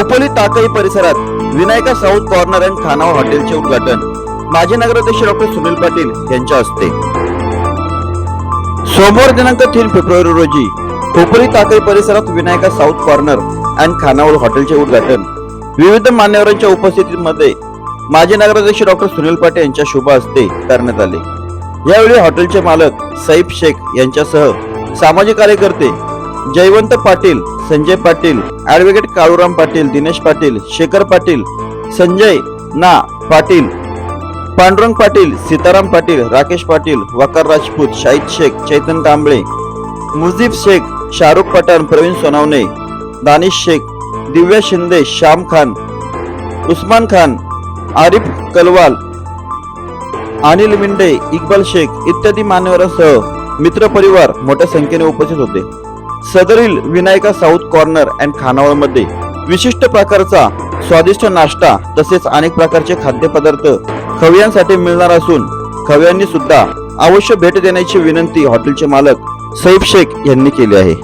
खोपोली ताकई परिसरात Vinayaka south corner and खानावा हॉटेलचे उद्घाटन. माजी नगराध्यक्ष डॉक्टर सुनील पाटील यांच्या हस्ते. सोमवार दिनांक तीन फेब्रुवारी रोजी खोपोली ताकई परिसरात विनायका साऊथ कॉर्नर अँड खानावळ हॉटेलचे उद्घाटन. विविध मान्यवरांच्या उपस्थितीमध्ये माजी नगराध्यक्ष डॉक्टर सुनील पाटील यांच्या शुभ हस्ते करण्यात आले. यावेळी हॉटेलचे मालक सईफ शेख यांच्यासह सामाजिक कार्यकर्ते जयवंत पाटील संजय पाटील ॲडव्होकेट काळूराम पाटील दिनेश पाटील शेखर पाटील संजय ना पाटील पांडुरंग पाटील सीताराम पाटील राकेश पाटील वकार राजपूत शाहिद शेख चैतन कांबळे मुजीब शेख शाहरुख पठाण प्रवीण सोनावणे दानिश शेख दिव्या शिंदे श्याम खान उस्मान खान आरिफ कलवाल अनिल मिंडे इक्बाल शेख इत्यादी मान्यवरांसह मित्रपरिवार मोठ्या संख्येने उपस्थित होते. सदरील विनायका साऊथ कॉर्नर अँड खानावळमध्ये विशिष्ट प्रकारचा स्वादिष्ट नाश्ता तसेच अनेक प्रकारचे खाद्यपदार्थ खवयांसाठी मिळणार असून खवयांनी सुद्धा अवश्य भेट देण्याची विनंती हॉटेलचे मालक सैफ शेख यांनी केली आहे.